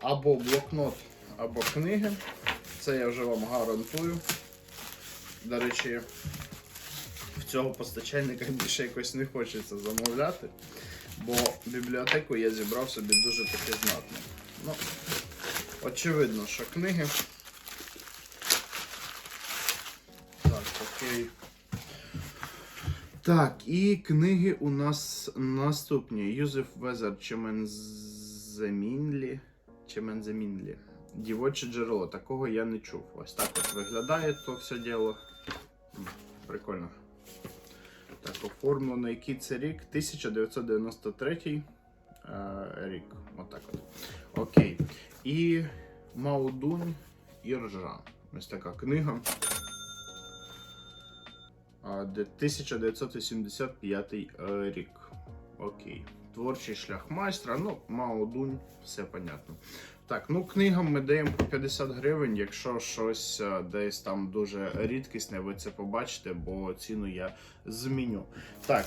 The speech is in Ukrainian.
або блокнот, або книги. Це я вже вам гарантую. До речі, в цього постачальника більше якось не хочеться замовляти, бо бібліотеку я зібрав собі дуже таки знатно. Ну, очевидно, що книги. Так, окей. Так, і книги у нас наступні. Юзеф Везер Чеменземінлі. Чеменземінлі. Дівоче джерело. Такого я не чув. Ось так от виглядає то все діло. Прикольно. Так, оформлено. Який це рік? 1993 е, рік. Отак от. Окей. І Маудунь Іржа. Ось така книга. 1985 е, рік. Окей. Творчий шлях майстра. Ну, Мао Дунь, все понятно. Так, ну книгам ми даємо по 50 гривень. Якщо щось е, десь там дуже рідкісне, ви це побачите, бо ціну я зміню. Так,